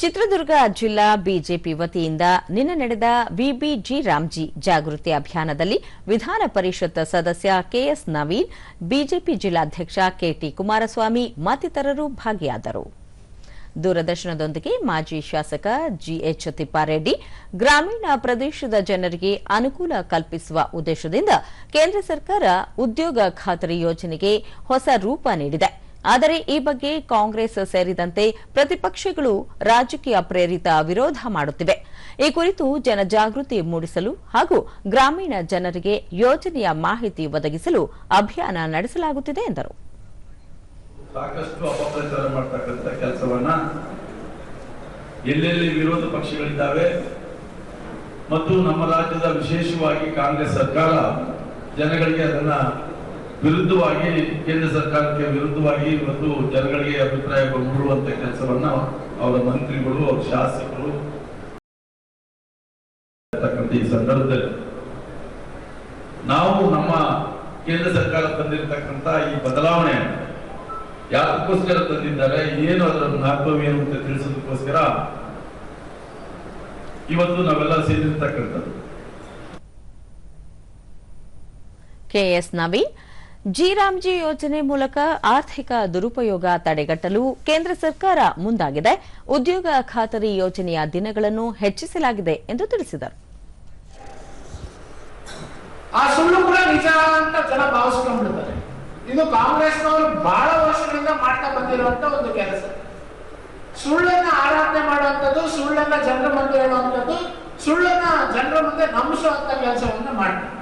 ಚಿತ್ರದುರ್ಗ ಜಿಲ್ಲಾ ಬಿಜೆಪಿ ವತಿಯಿಂದ ನಿನ್ನೆ ನಡೆದ ಬಿಬಿಜಿ ರಾಮ್ಜಿ ಜಾಗೃತಿ ಅಭಿಯಾನದಲ್ಲಿ ವಿಧಾನ ಪರಿಷತ್ ಸದಸ್ಯ ಕೆಎಸ್ ನವೀನ್, ಬಿಜೆಪಿ ಜಿಲ್ಲಾಧ್ಯಕ್ಷ ಕೆಟಿ ಕುಮಾರಸ್ವಾಮಿ ಮತ್ತಿತರರು ಭಾಗಿಯಾದರು. ದೂರದರ್ಶನದೊಂದಿಗೆ ಮಾಜಿ ಶಾಸಕ ಜಿಎಚ್ ತಿಪ್ಪಾರೆಡ್ಡಿ, ಗ್ರಾಮೀಣ ಪ್ರದೇಶದ ಜನರಿಗೆ ಅನುಕೂಲ ಕಲ್ಪಿಸುವ ಉದ್ದೇಶದಿಂದ ಕೇಂದ್ರ ಸರ್ಕಾರ ಉದ್ಯೋಗ ಖಾತರಿ ಯೋಜನೆಗೆ ಹೊಸ ರೂಪ ನೀಡಿದೆ. ಆದರೆ ಈ ಬಗ್ಗೆ ಕಾಂಗ್ರೆಸ್ ಸೇರಿದಂತೆ ಪ್ರತಿಪಕ್ಷಗಳು ರಾಜಕೀಯ ಪ್ರೇರಿತ ವಿರೋಧ ಮಾಡುತ್ತಿವೆ. ಈ ಕುರಿತು ಜನಜಾಗೃತಿ ಮೂಡಿಸಲು ಹಾಗೂ ಗ್ರಾಮೀಣ ಜನರಿಗೆ ಯೋಜನೆಯ ಮಾಹಿತಿ ಒದಗಿಸಲು ಅಭಿಯಾನ ನಡೆಸಲಾಗುತ್ತಿದೆ ಎಂದರು. ಸಾಕಷ್ಟು ಅಪಪ್ರಚಾರ ಮಾಡ್ತಕ್ಕಂಥ ಕೆಲಸವನ್ನ ಎಲ್ಲೆಲ್ಲಿ ವಿರೋಧ ಪಕ್ಷಗಳಿದ್ದಾವೆ ಮತ್ತು ನಮ್ಮ ರಾಜ್ಯದ ವಿಶೇಷವಾಗಿ ಕಾಂಗ್ರೆಸ್ ಸರ್ಕಾರ ಜನಗಳಿಗೆ ಅದನ್ನ ವಿರುದ್ಧವಾಗಿ ಕೇಂದ್ರ ಸರ್ಕಾರಕ್ಕೆ ವಿರುದ್ಧವಾಗಿ ಮತ್ತು ಜನಗಳಿಗೆ ಅಭಿಪ್ರಾಯ ಮೂಡುವಂತ ಕೆಲಸವನ್ನ ಅವರ ಮಂತ್ರಿಗಳು, ಅವರ ಶಾಸಕರು ಈ ಸಂದರ್ಭದಲ್ಲಿ. ನಾವು ನಮ್ಮ ಕೇಂದ್ರ ಸರ್ಕಾರ ತಂದಿರತಕ್ಕಂತ ಈ ಬದಲಾವಣೆ ಯಾತಕ್ಕೋಸ್ಕರ ತಂದಿದ್ದಾರೆ, ಏನು ಅದರ ಮಹತ್ವ ಏನು ಅಂತ ತಿಳಿಸೋದಕ್ಕೋಸ್ಕರ ಇವತ್ತು ನಾವೆಲ್ಲ ಸೇರಿರ್ತಕ್ಕಂಥದ್ದು. ಕೆಎಸ್ ನವೀನ್ ಜಿರಾಮ್ಜಿ ಯೋಜನೆ ಮೂಲಕ ಆರ್ಥಿಕ ದುರುಪಯೋಗ ತಡೆಗಟ್ಟಲು ಕೇಂದ್ರ ಸರ್ಕಾರ ಮುಂದಾಗಿದೆ. ಉದ್ಯೋಗ ಖಾತರಿ ಯೋಜನೆಯ ದಿನಗಳನ್ನು ಹೆಚ್ಚಿಸಲಾಗಿದೆ ಎಂದು ತಿಳಿಸಿದರು. ಇದು ಕಾಂಗ್ರೆಸ್ನವರು ಬಹಳ ವರ್ಷಗಳಿಂದ ಮಾಡ್ತಾ ಬಂದಿರುವಂತ ಒಂದು ಕೆಲಸ. ಸುಳ್ಳನ್ನ ಆರಾಧನೆ ಮಾಡುವಂಥದ್ದು, ಸುಳ್ಳನ್ನ ಜನರ ಮುಂದೆ ಹೇಳುವಂಥದ್ದು, ಸುಳ್ಳನ್ನ ಜನರ ಮುಂದೆ ನಂಬಿಸುವಂತ ಕೆಲಸವನ್ನ ಮಾಡ್ತಾರೆ.